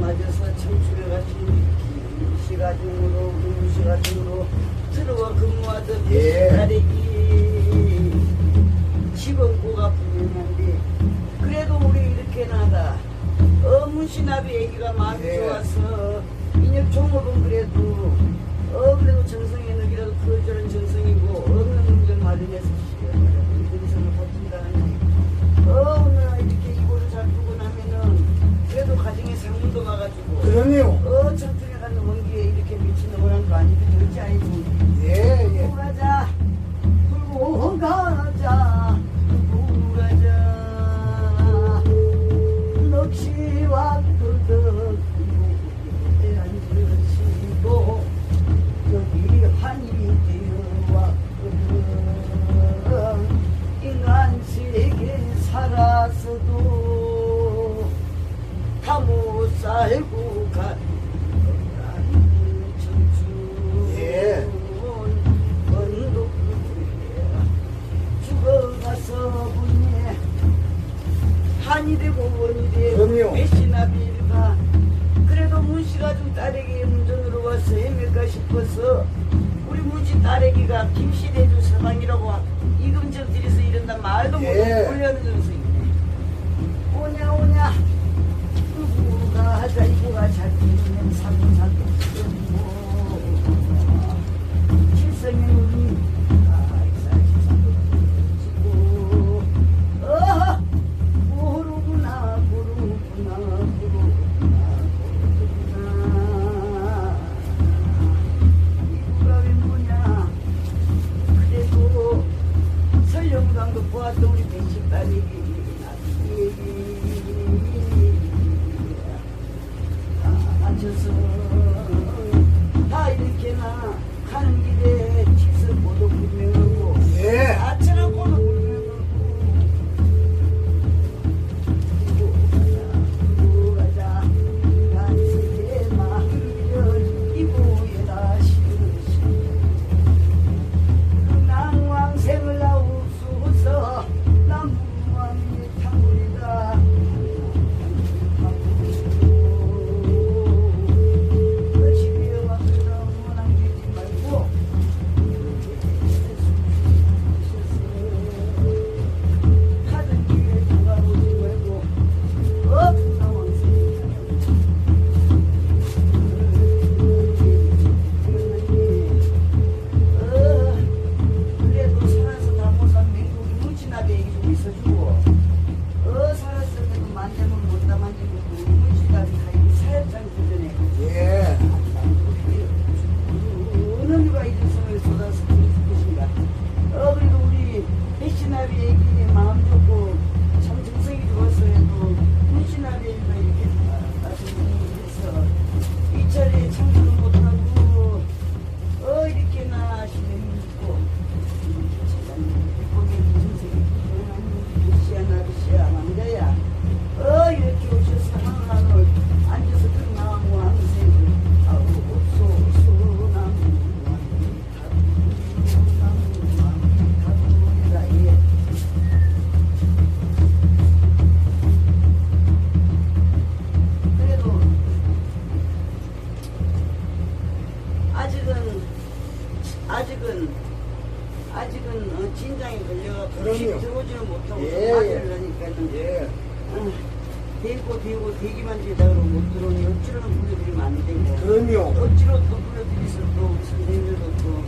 맞아서 청수해가지고 시가중으로 음시가중으로 들어와 근무하던 예. 다리기 시범고가 분명한데 그래도 우리 이렇게 나다 어문신합이 얘기가 마음이 예. 좋아서 인혁 종업은 그래 반이 되고 원이 되고 몇시나 비일까 그래도 문씨가 좀 딸에게 운전으로 와서 헤맬까 싶어서 우리 문씨 딸에게가 김씨대주 서방이라고 이금정들에서 이런다 말도 못하고 예. 훈련을 해서 오냐 오냐 boa noite para ele. 아직은 아직은 아직은 어, 진장이 걸려 그럼요. 들어오지는 못하고 예, 맞으려니까는 예. 어, 대고 대고 대기만 되다 그러면 못 들어오니 억지로는 불러드리면 안 되고 그럼요. 억지로 또 불러드릴 수도 선생님들도 또